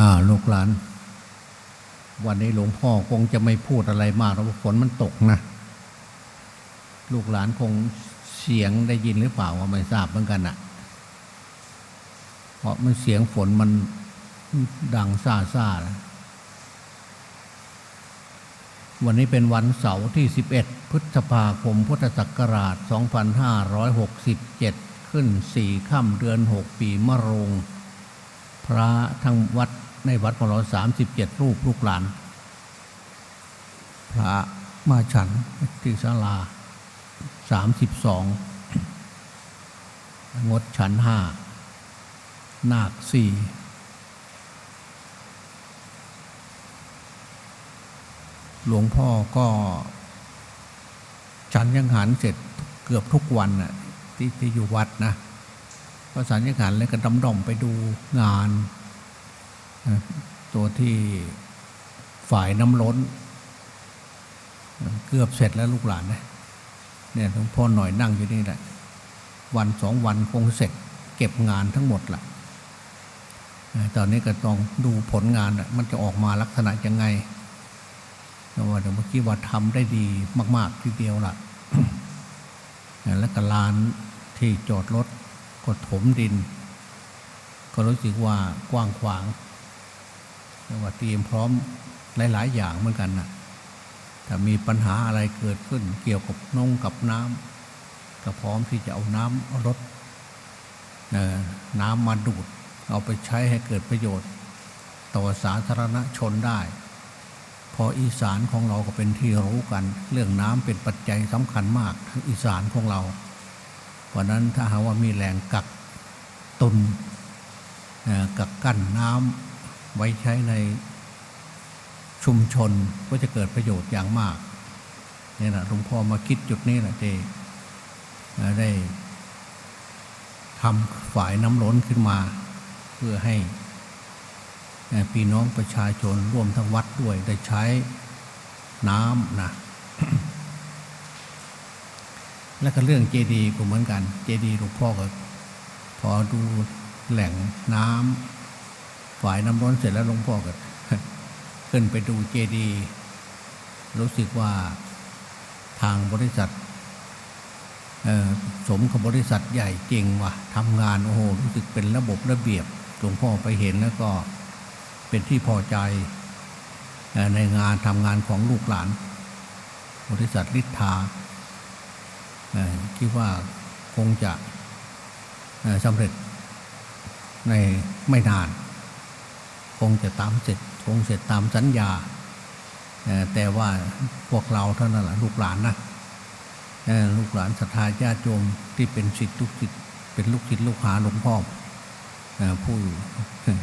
อ่าลูกหลาน วันนี้หลวงพ่อคงจะไม่พูดอะไรมากเพราะฝนมันตกนะ ลูกหลานคงเสียงได้ยินหรือเปล่าว่าไม่ทราบเหมือนกันอะเพราะมันเสียงฝนมันดังซ่าซ่านะวันนี้เป็นวันเสาร์ที่ 11 พฤษภาคม พุทธศักราช 2567 ขึ้น 4 ค่ำเดือน 6 ปีมะโรง พระทั้งวัด ในวัดของเราสามสิบเจ็ดรูปลูกหลาน พระมาฉันที่ศาลาสามสิบสองงดฉันห้านาคสี่หลวงพ่อก็ฉันยังหันเสร็จเกือบทุกวันน่ะที่ที่อยู่วัดนะพระสัญญาการเลยก็ดำดอมไปดูงาน ตัวที่ฝ่ายน้ำล้น เกือบเสร็จแล้วลูกหลานนะเนี่ยหลวงพ่อหน่อยนั่งอยู่นี่แหละ วันสองวันคงเสร็จ เก็บงานทั้งหมดละนะตอนนี้ก็ต้องดูผลงานมันจะออกมาลักษณะยังไงแต่ว่าเดี๋ยวเมื่อกี้ว่าทำได้ดีมาก ๆ ทีเดียวล่ะแล้วก็ลานที่จอดรถก็ถมดิน ก็รู้สึกว่ากว้างขวาง ว่าเตรียมพร้อมหลาย ๆ อย่างเหมือนกันนะถ้ามีปัญหาอะไรเกิดขึ้นเกี่ยวกับนงกับน้ำก็พร้อมที่จะเอาน้ำรถน้ำมาดูด เอาไปใช้ให้เกิดประโยชน์ ต่อสาธารณชนได้ พออีสานของเราก็เป็นที่รู้กัน เรื่องน้ำเป็นปัจจัยสำคัญมากทางอีสานของเราเพราะนั้นถ้าหากว่ามีแหล่งกักตุนกักกั้นน้ำ ไว้ใช้ในชุมชนก็จะเกิดประโยชน์อย่างมากเนี่ยนะหลวงพ่อมาคิดจุดนี้แหละเจได้ทำฝ่ายน้ำล้นขึ้นมา เพื่อให้พี่น้องประชาชนร่วมทั้งวัดด้วยได้ใช้น้ำนะแล้วก็เรื่องเจดีย์ก็เหมือนกัน เจดีย์หลวงพ่อก็พอดูแหล่งน้ำ ฝ่ายน้ำร้อนเสร็จแล้วหลวงพ่อก็ขึ้นไปดูเจดีย์รู้สึกว่าทางบริษัทสมกับบริษัทใหญ่เก่งว่ะทำงานโอ้โหรู้สึกเป็นระบบระเบียบหลวงพ่อไปเห็นแล้วก็เป็นที่พอใจในงานทำงานของลูกหลาน บริษัทลิทธาคิดว่าคงจะสำเร็จในไม่นาน คงจะตามเสร็จคงเสร็จตามสัญญา แต่ว่าพวกเราเท่านั้นแหละลูกหลานนะลูกหลานศรัทธาญาติโยมที่เป็นศิษย์ลูกศิษย์เป็นลูกศิษย์ลูกหาหลวงพ่อผู้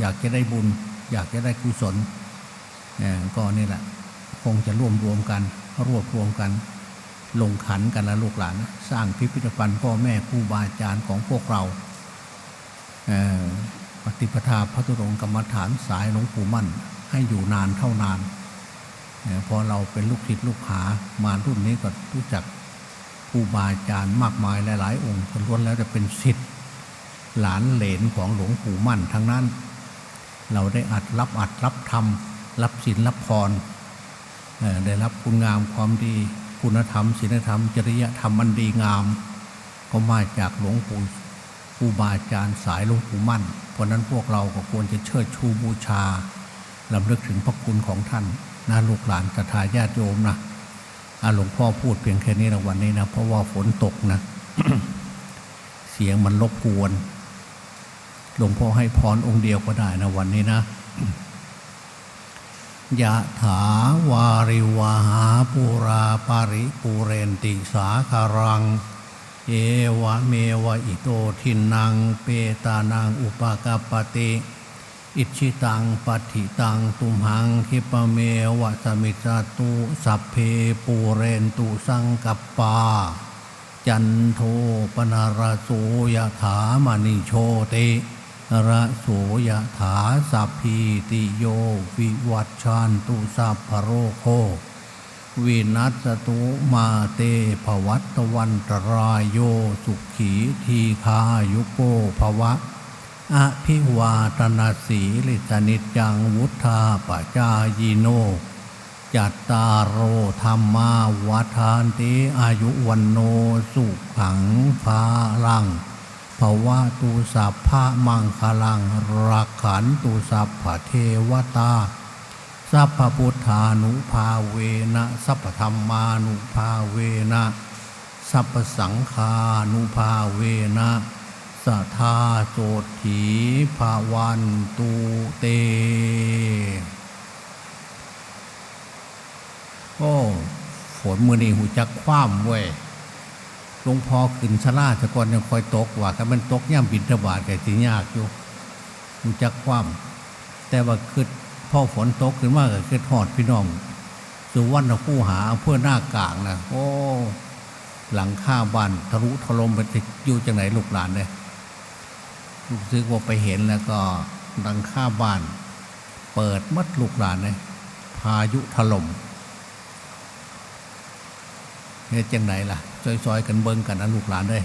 อยากจะได้บุญ อยากจะได้กุศลก็นี่แหละ คงจะร่วมรวมกันรวบรวมกัน ลงขันกันล้วลูกหลาน สร้างพิพิธภัณฑ์พ่อแม่ครูบาอาจารย์ของพวกเรา ปฏิปทาพระธุรงกรรมฐานสายหลวงปู่มั่น ให้อยู่นานเท่านานพอเราเป็นลูกศิษย์ลูกหามารุ่นนี้ก็รู้จักครูบาอาจารย์มากมายหลาย ๆ องค์คนล้วนแล้วจะเป็นศิษย์หลานเหลนของหลวงปู่มั่นทั้งนั้น เราได้อัดรับอัดรับธรรมรับศีลรับพรได้รับคุณงามความดีคุณธรรมศีลธรรม จริยธรรมอันดีงาม ก็มาจากหลวงปู่ รูบาอาจารย์สายหลวงปู่มั่น เพราะนั้นพวกเราก็ควรจะเชิดชูบูชาลำลึกถึงพระคุณของท่านนะลูกหลานศรัทาญาติโยมนะอะหลวงพ่อพูดเพียงแค่นี้นะวันนี้นะเพราะว่าฝนตกนะ เสียงมันรบกวนหลวงพ่อให้พรองค์เดียวก็ได้นะวันนี้นะยะถาวาริวาหาปุราปาริปูเรนติสาคารัง เอวะเมวะอิโตทินังเปตานังอุปกปปติ อิชิตังปฏิตังตุมหังคิปะเมวะสมิจาตุสัพเพปูเรนตุสังกัปปา จันโทปนารโสยถามณิโชติระโสยถาสัพพีติโยวิวัชชันตุสัพพะโรโค วินัสตุมาเตภวัตวันตรายโยสุขีทีคายุโกภวะอภิวาตนาสีลิสนิจังวุธาปจายโน จัตตารโอธรรมาวัฏานติอายุวันโนสุขังภาลังภวะตุสัพพะมังคลังรักขันตุสัพพะเทวตา สัพพพุทธานุภาเวนะสัพพธรรมานุภาเวนะสัพพสังฆานุภาเวนะสัทธาโสถีภาวันตุเต โอ้ฝนมือนี้หูจักคว่ำเว้ยหลวงพ่อขึ้นชะลาจะก่อนยังคอยตกว่าก็มันตกย่ำบินทบาทแก่สิยากอยู่หูจักคว่ำแต่ว่าคือ พ่อฝนตกขึ้นมากก็คือทอดพี่น้องสุวรรณคู่หาเพื่อหน้ากลางนะโอ้หลังข้าบ้านทะลุถล่มไปติดอยู่จังไหนลูกหลานเลยลูกซื้อว่าไปเห็นแล้วก็หลังข้าบ้าน เปิดมัดลูกหลานเลยพายุถล่มเฮ็ดจังไหนล่ะซอยๆกันเบิงกันนะลูกหลานเด้ย